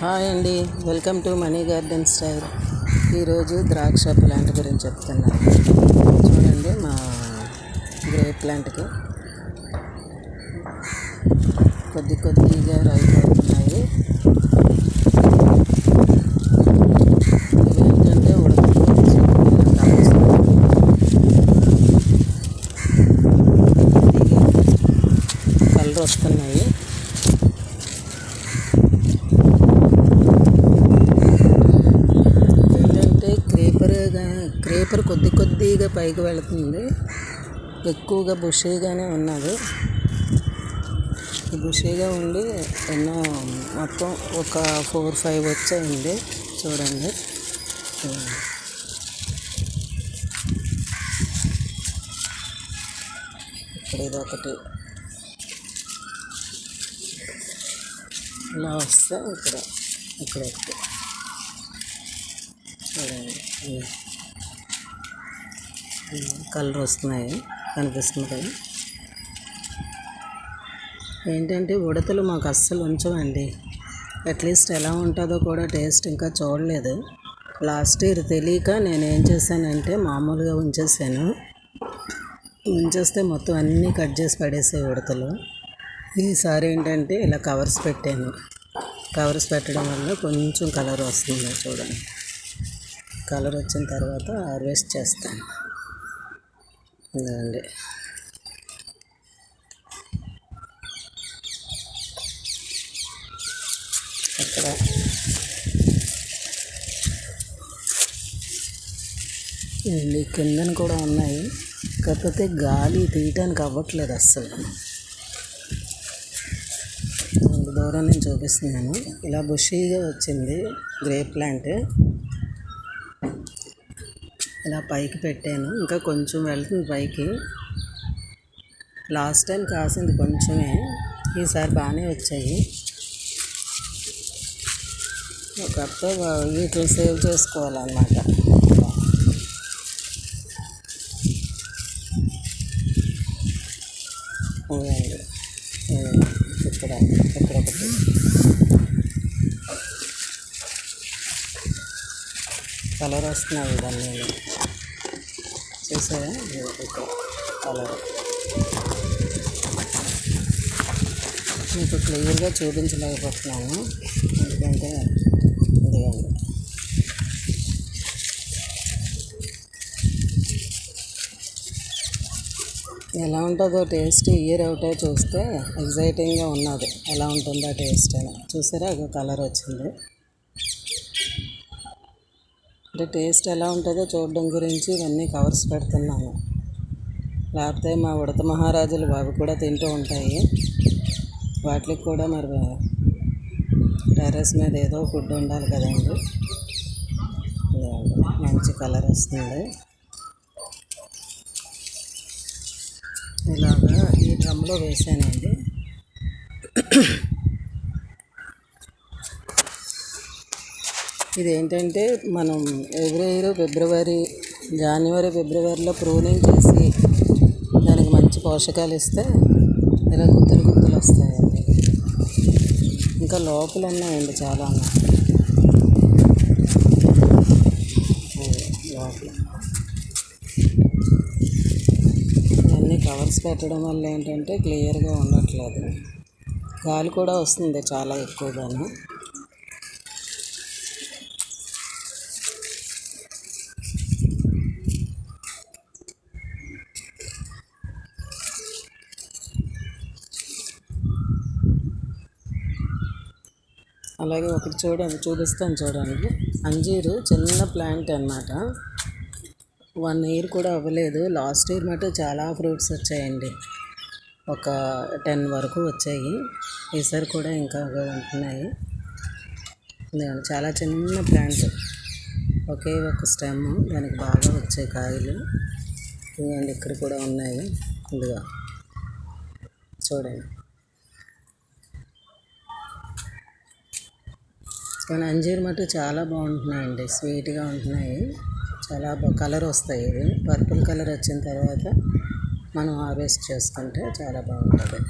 Hi అండి. Welcome to money garden style. ఈరోజు ద్రాక్ష ప్లాంట్ గురించి చెప్తున్నాను. చూడండి మా గ్రేప్ ప్లాంట్కి కొద్ది కొద్దిగా రైతు అవుతున్నాయి. ఇవేంటంటే కలర్ వస్తున్నాయి ఏంటంటే క్రేపర్గా పేపర్ కొద్ది కొద్దిగా పైకి వెళుతుంది. ఎక్కువగా బుషీగానే ఉన్నది. బుషీగా ఉండి ఎన్నో మొత్తం ఒక ఫోర్ ఫైవ్ వచ్చాయండి. చూడండి. ఇక్కడ ఇది ఒకటి ఇలా వస్తే ఇక్కడ ఇక్కడ ఒకటి చూడండి. కలర్ వస్తున్నాయి కనిపిస్తుంది కదా ఏంటంటే ఉడతలు మాకు అస్సలు ఉంచవండి. అట్లీస్ట్ ఎలా ఉంటుందో కూడా టేస్ట్ ఇంకా చూడలేదు. లాస్ట్ ఇయర్ తెలియక నేను ఏం చేశానంటే మామూలుగా ఉంచేసాను. ఉంచేస్తే మొత్తం అన్నీ కట్ చేసి పడేసాయి ఉడతలు. ఈసారి ఏంటంటే ఇలా కవర్స్ పెట్టాను. కవర్స్ పెట్టడం వల్ల కొంచెం కలర్ వస్తుంది చూడండి. కలర్ వచ్చిన తర్వాత హార్వెస్ట్ చేస్తాను. ఇదండి. అక్కడ ఇవి కిందన కూడా ఉన్నాయి. కాకపోతే గాలి తీయటానికి అవ్వట్లేదు అస్సలు. దూరం నేను చూపిస్తున్నాను. ఇలా బుషీగా వచ్చింది గ్రే ప్లాంట్. ఇలా పైకి పెట్టాను. ఇంకా కొంచెం వెళ్తుంది పైకి. లాస్ట్ టైం కాసింది కొంచెమే. ఈసారి బాగానే వచ్చాయి. ఒకప్పుడు వీటిని సేవ్ చేసుకోవాలన్నమాట. ఇక్కడ ఇక్కడ ఒకటి. కలర్ వస్తున్నాయి ఇవన్నీ చూసారా కలర్ మీకు క్లియర్గా చూపించలేకపోతున్నాను. ఎందుకంటే ఇదిగోండి ఎలా ఉంటుందో టేస్ట్ ఇయర్ అవుటే చూస్తే ఎగ్జైటింగ్గా ఉన్నది. ఎలా ఉంటుందో టేస్ట్ అని. చూసారా? ఒక కలర్ వచ్చింది. అంటే టేస్ట్ ఎలా ఉంటుందో చూడడం గురించి ఇవన్నీ కవర్స్ పెడుతున్నాను లేకపోతే మా ఉడత మహారాజులు అవి కూడా తింటూ ఉంటాయి. వాటికి కూడా మరి టెర్రస్ మీద ఏదో ఫుడ్ ఉండాలి కదండి. మంచి కలర్ వస్తుంది. ఇలాగా ఈ డ్రమ్లో వేసానండి. ఇది ఏంటంటే మనం ఎవ్రీ ఇయర్ ఫిబ్రవరి జనవరి ఫిబ్రవరిలో ప్రూనింగ్ చేసి దానికి మంచి పోషకాలు ఇస్తే ఇలా గుత్తులు గుత్తులు వస్తాయండి. ఇంకా లోపల ఉన్నాయండి చాలా. ఉన్నాయి లోపల. ఇవన్నీ కవర్స్ పెట్టడం వల్ల ఏంటంటే క్లియర్గా ఉండట్లేదు. గాలి కూడా వస్తుంది చాలా ఎక్కువగాను. అలాగే ఒకటి చూడండి చూపిస్తాను చూడండి అంజీరు చిన్న ప్లాంట్ అన్నమాట. వన్ ఇయర్ కూడా అవ్వలేదు. లాస్ట్ ఇయర్ మటు చాలా ఫ్రూట్స్ వచ్చాయండి. ఒక టెన్ వరకు వచ్చాయి. ఈసారి కూడా ఇంకా ఉంటున్నాయి. చాలా చిన్న ప్లాంట్. ఒకే ఒక స్టెమ్. దానికి బాగా వచ్చే కాయలు. ఇదిగోండి ఇక్కడ కూడా ఉన్నాయి. ఇదిగా చూడండి. కానీ అంజీర్ మటు చాలా బాగుంటున్నాయండి. స్వీట్గా ఉంటున్నాయి. చాలా కలర్ వస్తాయి ఇవి. పర్పుల్ కలర్ వచ్చిన తర్వాత మనం హార్వెస్ట్ చేసుకుంటే చాలా బాగుంటుంది.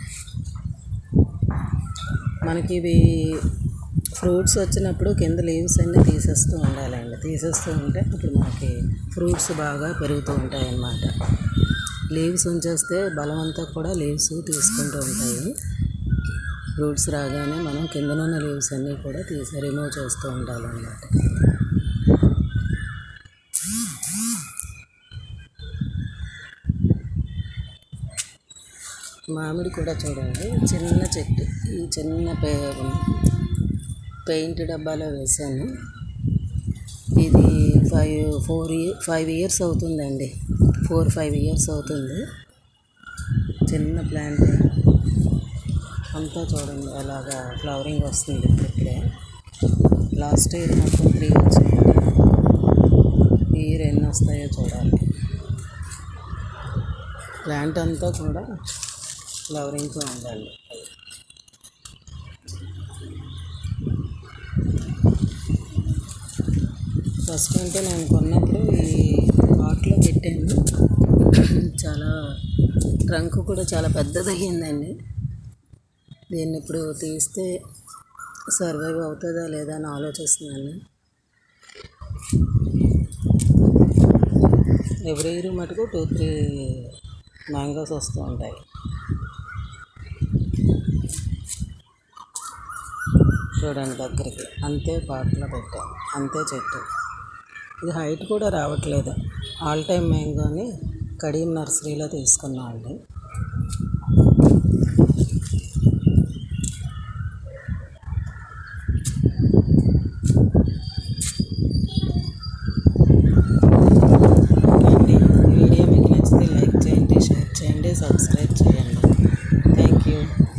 మనకి ఇవి ఫ్రూట్స్ వచ్చినప్పుడు కింద లీవ్స్ అన్నీ తీసేస్తూ ఉండాలండి. తీసేస్తూ ఉంటే అప్పుడు మనకి ఫ్రూట్స్ బాగా పెరుగుతూ ఉంటాయి అన్నమాట లీవ్స్ ఉంచేస్తే బలం అంతా కూడా లీవ్స్ తీసుకుంటూ ఉంటాయి. ఫ్రూట్స్ రాగానే మనం కిందనున్న లీవ్స్ అన్నీ కూడా తీసి రిమూవ్ చేస్తూ ఉండాలన్నమాట. మామిడి కూడా చూడండి చిన్న చెట్టు ఈ చిన్న పే పెయింట్ డబ్బాలో వేసాను ఇది five four year five years అవుతుందండి. ఫోర్ ఫైవ్ ఇయర్స్ అవుతుంది. చిన్న ప్లాంట్. అంతా చూడండి అలాగా ఫ్లవరింగ్ వస్తుంది ఇప్పుడే లాస్ట్ ఇయర్ మొత్తం త్రీ వచ్చింది ఈ ఇయర్ ఎన్ని వస్తాయో చూడాలి. ప్లాంట్ అంతా కూడా ఫ్లవరింగ్తో ఉండాలి. ఫస్ట్ అంటే నేను కొన్నప్పుడు ఈ పాట్లో పెట్టాను. చాలా ట్రంక్ కూడా చాలా పెద్దదయ్యిందండి. దీన్ని ఇప్పుడు తీస్తే సర్వైవ్ అవుతుందా లేదా అని ఆలోచిస్తున్నాను. ఎవ్రీ ఇయర్ మటుకు టూ త్రీ మ్యాంగోస్ వస్తూ ఉంటాయి. చూడండి దగ్గరికి. అంతే పాటలో పెట్టాను. అంతే చెట్టు. ఇది హైట్ కూడా రావట్లేదు. ఆల్ టైమ్ మ్యాంగోని కడీం కడియం నర్సరీలో తీసుకున్నాం అండి.